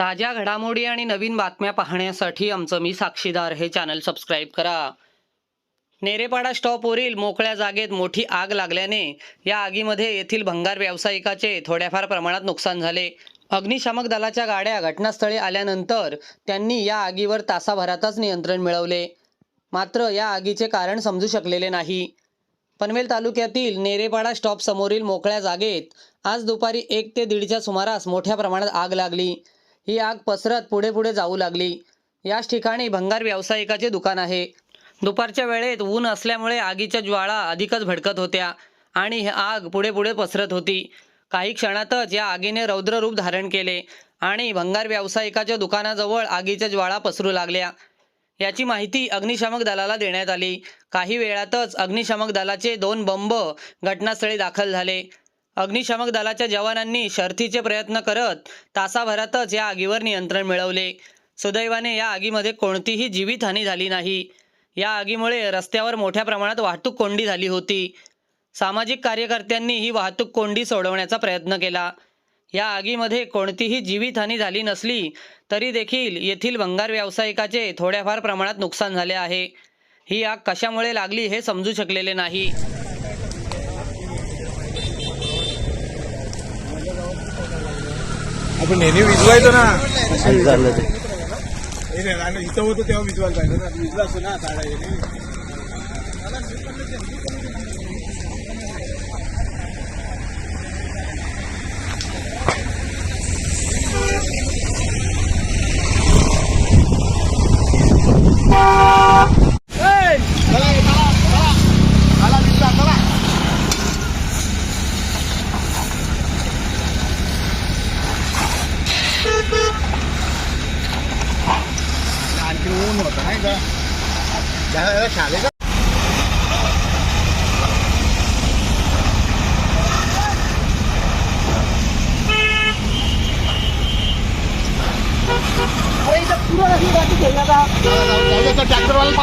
ताज्या घडामोडी आणि नवीन बातम्या पाहण्यासाठी आमचं मी साक्षीदार हे चॅनल सबस्क्राईब करा. नेरेपाडा स्टॉपवरील मोकळ्या जागेत मोठी आग लागल्याने या आगीमध्ये येथील भंगार व्यावसायिकाचे थोड्याफार प्रमाणात नुकसान झाले. अग्निशामक दलाच्या गाड्या घटनास्थळी आल्यानंतर त्यांनी या आगीवर तासाभरातच नियंत्रण मिळवले. मात्र या आगीचे कारण समजू शकलेले नाही. पनवेल तालुक्यातील नेरेपाडा स्टॉप समोरील मोकळ्या जागेत आज दुपारी एक ते दीडच्या सुमारास मोठ्या प्रमाणात आग लागली. ही आग पसरत पुढे पुढे जाऊ लागली. याच ठिकाणी भंगार व्यावसायिकाचे दुकान आहे. दुपारच्या वेळेत ऊन असल्यामुळे आगीच्या ज्वाळा अधिकच भडकत होत्या आणि ही आग पुढे पुढे पसरत होती. काही क्षणातच या आगीने रौद्र रूप धारण केले आणि भंगार व्यावसायिकाच्या दुकानाजवळ आगीच्या ज्वाळा पसरू लागल्या. याची माहिती अग्निशामक दलाला देण्यात आली. काही वेळातच अग्निशामक दलाचे दोन बंब घटनास्थळी दाखल झाले. अग्निशामक दलाच्या जवानांनी शर्थीचे प्रयत्न करत तासाभरातच या आगीवर नियंत्रण मिळवले. सुदैवाने या आगीमध्ये कोणतीही जीवितहानी झाली नाही. या आगीमुळे रस्त्यावर मोठ्या प्रमाणात वाहतूक कोंडी झाली होती. सामाजिक कार्यकर्त्यांनी ही वाहतूक कोंडी सोडवण्याचा प्रयत्न केला. या आगीमध्ये कोणतीही जीवितहानी झाली नसली तरी देखील येथील भंगार व्यावसायिकाचे थोड्याफार प्रमाणात नुकसान झाले आहे. ही आग कशामुळे लागली हे समजू शकलेले नाही. आपण नेहमी विजवायचो ना. झालं ते. हे नाही, आणि इथं होतं तेव्हा विजवायला पाहिजे ना. विजला असतो ना झाडा याने. आणखी ऊन होतं नाही का त्याला शाळेचा ट्रॅक्टरवाला